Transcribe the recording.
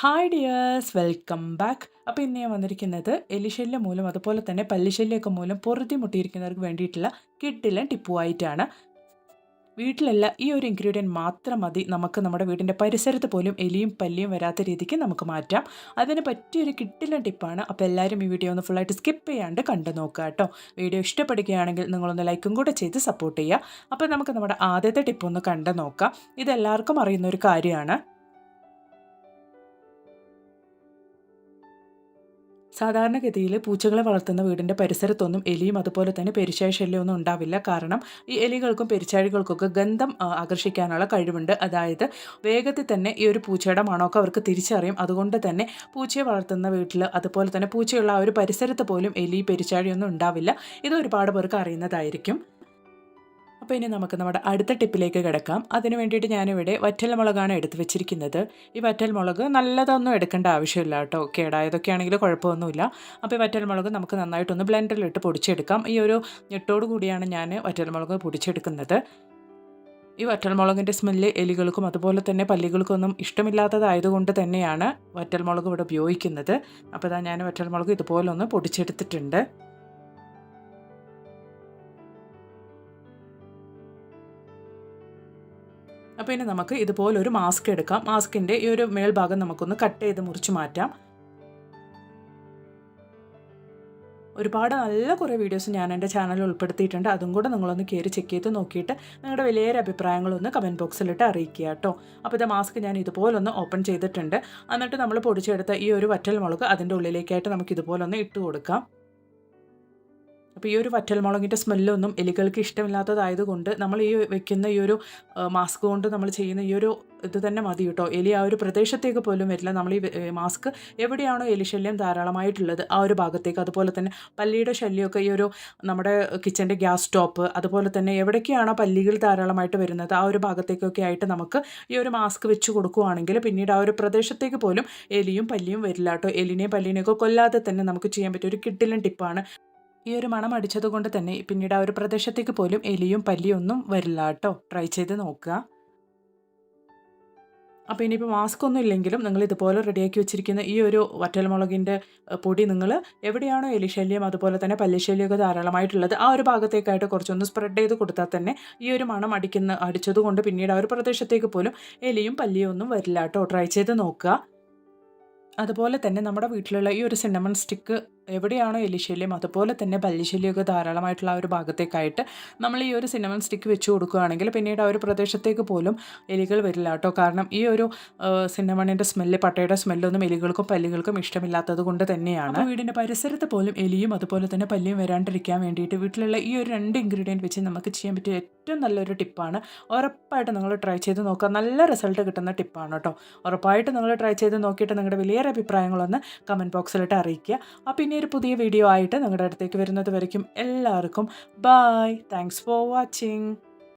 Hi dears welcome back അപ്പോൾ ഇന്ന് ഞാൻ വന്നിരിക്കുന്നത് എലിശല്യം മൂലം അതുപോലെ തന്നെ പല്ലിശല്യമൊക്കെ മൂലം പൊറുതി മുട്ടിയിരിക്കുന്നവർക്ക് വേണ്ടിയിട്ടുള്ള കിട്ടില്ല ടിപ്പുമായിട്ടാണ് വീട്ടിലല്ല ഈ ഒരു ഇൻഗ്രീഡിയന്റ് മാത്രം മതി. നമുക്ക് നമ്മുടെ വീടിന്റെ പരിസരത്ത് പോലും എലിയും പല്ലിയും വരാത്ത രീതിക്ക് നമുക്ക് മാറ്റാം. അതിന് പറ്റിയൊരു കിട്ടില്ല ടിപ്പാണ്. അപ്പോൾ എല്ലാവരും ഈ വീഡിയോ ഒന്ന് ഫുള്ളായിട്ട് സ്കിപ്പ് ചെയ്യാണ്ട് കണ്ടു നോക്കുക കേട്ടോ. വീഡിയോ ഇഷ്ടപ്പെടുകയാണെങ്കിൽ നിങ്ങളൊന്ന് ലൈക്കും കൂടെ ചെയ്ത് സപ്പോർട്ട് ചെയ്യുക. അപ്പോൾ നമുക്ക് നമ്മുടെ ആദ്യത്തെ ടിപ്പൊന്ന് കണ്ടു നോക്കാം. ഇതെല്ലാവർക്കും അറിയുന്ന ഒരു കാര്യമാണ്. സാധാരണഗതിയിൽ പൂച്ചകളെ വളർത്തുന്ന വീടിന്റെ പരിസരത്തൊന്നും എലിയും അതുപോലെ തന്നെ പെരിച്ചാഴി ശല്യമൊന്നും ഉണ്ടാവില്ല. കാരണം ഈ എലികൾക്കും പെരിച്ചാഴികൾക്കൊക്കെ ഗന്ധം ആകർഷിക്കാനുള്ള കഴിവുണ്ട്. അതായത് വേഗത്തിൽ തന്നെ ഈ ഒരു പൂച്ചയുടെ മണമൊക്കെ അവർക്ക് തിരിച്ചറിയും. അതുകൊണ്ട് തന്നെ പൂച്ചയെ വളർത്തുന്ന വീട്ടിൽ അതുപോലെ തന്നെ പൂച്ചയുള്ള ആ ഒരു പരിസരത്ത് പോലും എലി പെരിച്ചാഴിയൊന്നും ഉണ്ടാവില്ല. ഇത് ഒരുപാട് പേർക്ക് അറിയുന്നതായിരിക്കും. അപ്പോൾ ഇനി നമുക്ക് നമ്മുടെ അടുത്ത ടിപ്പിലേക്ക് കിടക്കാം. അതിന് വേണ്ടിയിട്ട് ഞാനിവിടെ വറ്റൽ മുളകാണ് എടുത്ത് വെച്ചിരിക്കുന്നത്. ഈ വറ്റൽ മുളക് നല്ലതൊന്നും എടുക്കേണ്ട ആവശ്യമില്ല കേട്ടോ. കേടായതൊക്കെ ആണെങ്കിൽ കുഴപ്പമൊന്നുമില്ല. അപ്പോൾ ഈ വറ്റൽമുളക് നമുക്ക് നന്നായിട്ടൊന്ന് ബ്ലെൻഡറിലിട്ട് പൊടിച്ചെടുക്കാം. ഈ ഒരു ഞെട്ടോട് കൂടിയാണ് ഞാൻ വറ്റൽ മുളക് പൊടിച്ചെടുക്കുന്നത്. ഈ വറ്റൽമുളകിന്റെ സ്മെല്ല് എലികൾക്കും അതുപോലെ തന്നെ പല്ലികൾക്കൊന്നും ഇഷ്ടമില്ലാത്തതായതുകൊണ്ട് തന്നെയാണ് വറ്റൽമുളക് ഇവിടെ ഉപയോഗിക്കുന്നത്. അപ്പോൾ ഇതാ ഞാൻ വറ്റൽമുളക് ഇതുപോലെ ഒന്ന് പൊടിച്ചെടുത്തിട്ടുണ്ട്. അപ്പോൾ ഇനി നമുക്ക് ഇതുപോലൊരു മാസ്ക് എടുക്കാം. മാസ്കിന്റെ ഈ ഒരു മേൽഭാഗം നമുക്കൊന്ന് കട്ട് ചെയ്ത് മുറിച്ച് മാറ്റാം. ഒരുപാട് നല്ല കുറേ വീഡിയോസ് ഞാൻ എന്റെ ചാനലിൽ ഉൾപ്പെടുത്തിയിട്ടുണ്ട്. അതും കൂടെ നിങ്ങളൊന്ന് കയറി ചെക്ക് ചെയ്ത് നോക്കിയിട്ട് നിങ്ങളുടെ വലിയൊരു അഭിപ്രായങ്ങളൊന്ന് കമന്റ് ബോക്സിലിട്ട് അറിയിക്കുക കേട്ടോ. അപ്പോൾ ഇത് മാസ്ക് ഞാൻ ഇതുപോലൊന്ന് ഓപ്പൺ ചെയ്തിട്ടുണ്ട്. എന്നിട്ട് നമ്മൾ പൊടിച്ചെടുത്ത ഈ ഒരു വറ്റൽ മുളക് അതിന്റെ ഉള്ളിലേക്കായിട്ട് നമുക്ക് ഇതുപോലൊന്ന് ഇട്ട് കൊടുക്കാം. അപ്പോൾ ഈ ഒരു വറ്റൽമുളകിന്റെ സ്മെല്ലൊന്നും എലികൾക്ക് ഇഷ്ടമില്ലാത്തതായതുകൊണ്ട് നമ്മൾ ഈ വെക്കുന്ന ഈ ഒരു മാസ്ക് കൊണ്ട് നമ്മൾ ചെയ്യുന്ന ഈ ഒരു ഇത് തന്നെ മതി കേട്ടോ. എലി ആ ഒരു പ്രദേശത്തേക്ക് പോലും വരില്ല. നമ്മൾ ഈ മാസ്ക് എവിടെയാണോ എലി ശല്യം ധാരാളമായിട്ടുള്ളത് ആ ഒരു ഭാഗത്തേക്ക്. അതുപോലെ തന്നെ പല്ലിയുടെ ശല്യമൊക്കെ ഈ ഒരു നമ്മുടെ കിച്ചന്റെ ഗ്യാസ് സ്റ്റോപ്പ് അതുപോലെ തന്നെ എവിടേക്കാണോ പല്ലികൾ ധാരാളമായിട്ട് വരുന്നത് ആ ഒരു ഭാഗത്തേക്കൊക്കെ ആയിട്ട് നമുക്ക് ഈ ഒരു മാസ്ക് വെച്ച് കൊടുക്കുകയാണെങ്കിൽ പിന്നീട് ആ ഒരു പ്രദേശത്തേക്ക് പോലും എലിയും പല്ലിയും വരില്ല കേട്ടോ. എലിനെയും പല്ലിനെയൊക്കെ കൊല്ലാതെ തന്നെ നമുക്ക് ചെയ്യാൻ പറ്റിയ ഒരു കിട്ടിലും ടിപ്പാണ് ഈ ഒരു മണം അടിച്ചതുകൊണ്ട് തന്നെ പിന്നീട് ആ ഒരു പ്രദേശത്തേക്ക് പോലും എലിയും പല്ലിയും ഒന്നും വരില്ല കേട്ടോ. ട്രൈ ചെയ്ത് നോക്കുക. അപ്പോൾ ഇനിയിപ്പോൾ മാസ്ക് ഒന്നും ഇല്ലെങ്കിലും നിങ്ങൾ ഇതുപോലെ റെഡിയാക്കി വെച്ചിരിക്കുന്ന ഈ ഒരു വറ്റൽമുളകിന്റെ പൊടി നിങ്ങൾ എവിടെയാണോ എലിശല്യം അതുപോലെ തന്നെ പല്ലിശല്യമൊക്കെ ധാരാളമായിട്ടുള്ളത് ആ ഒരു ഭാഗത്തേക്കായിട്ട് കുറച്ചൊന്ന് സ്പ്രെഡ് ചെയ്ത് കൊടുത്താൽ തന്നെ ഈ ഒരു മണം അടിക്കുന്ന അടിച്ചതുകൊണ്ട് പിന്നീട് ആ ഒരു പ്രദേശത്തേക്ക് പോലും എലിയും പല്ലിയും ഒന്നും വരില്ല കേട്ടോ. ട്രൈ ചെയ്ത് നോക്കുക. അതുപോലെ തന്നെ നമ്മുടെ വീട്ടിലുള്ള ഈ ഒരു സിന്നമൺ സ്റ്റിക്ക് എവിടെയാണോ എലിശല്യം അതുപോലെ തന്നെ പല്ലിശല്യമൊക്കെ ധാരാളമായിട്ടുള്ള ആ ഒരു ഭാഗത്തേക്കായിട്ട് നമ്മൾ ഈ ഒരു സിനമൺ സ്റ്റിക്ക് വെച്ച് കൊടുക്കുകയാണെങ്കിൽ പിന്നീട് ആ ഒരു പ്രദേശത്തേക്ക് പോലും എലികൾ വരില്ല കേട്ടോ. കാരണം ഈ ഒരു സിനിമണിന്റെ സ്മെല്ല് പട്ടയുടെ സ്മെല്ലൊന്നും എലികൾക്കും പല്ലുകൾക്കും ഇഷ്ടമില്ലാത്തത് കൊണ്ട് തന്നെയാണ്. വീടിന്റെ പരിസരത്ത് പോലും എലിയും അതുപോലെ തന്നെ പല്ലിയും വരാണ്ടിരിക്കാൻ വേണ്ടിയിട്ട് വീട്ടിലുള്ള ഈ ഒരു രണ്ട് ഇൻഗ്രീഡിയന്റ് വെച്ച് നമുക്ക് ചെയ്യാൻ പറ്റിയ ഏറ്റവും നല്ലൊരു ടിപ്പാണ്. ഉറപ്പായിട്ട് നിങ്ങൾ ട്രൈ ചെയ്ത് നോക്കുക. നല്ല റിസൾട്ട് കിട്ടുന്ന ടിപ്പാണ് കേട്ടോ. ഉറപ്പായിട്ട് നിങ്ങൾ ട്രൈ ചെയ്ത് നോക്കിയിട്ട് നിങ്ങളുടെ വലിയ അഭിപ്രായങ്ങളൊന്ന് കമന്റ് ബോക്സിലിട്ട് അറിയിക്കുക. അപ്പോൾ ഇനി പുതിയ വീഡിയോ ആയിട്ട് നിങ്ങളുടെ അടുത്തേക്ക് വരുന്നത് വരയ്ക്കും. എല്ലാവർക്കും ബായ് താങ്ക്സ് ഫോർ വാച്ചിങ്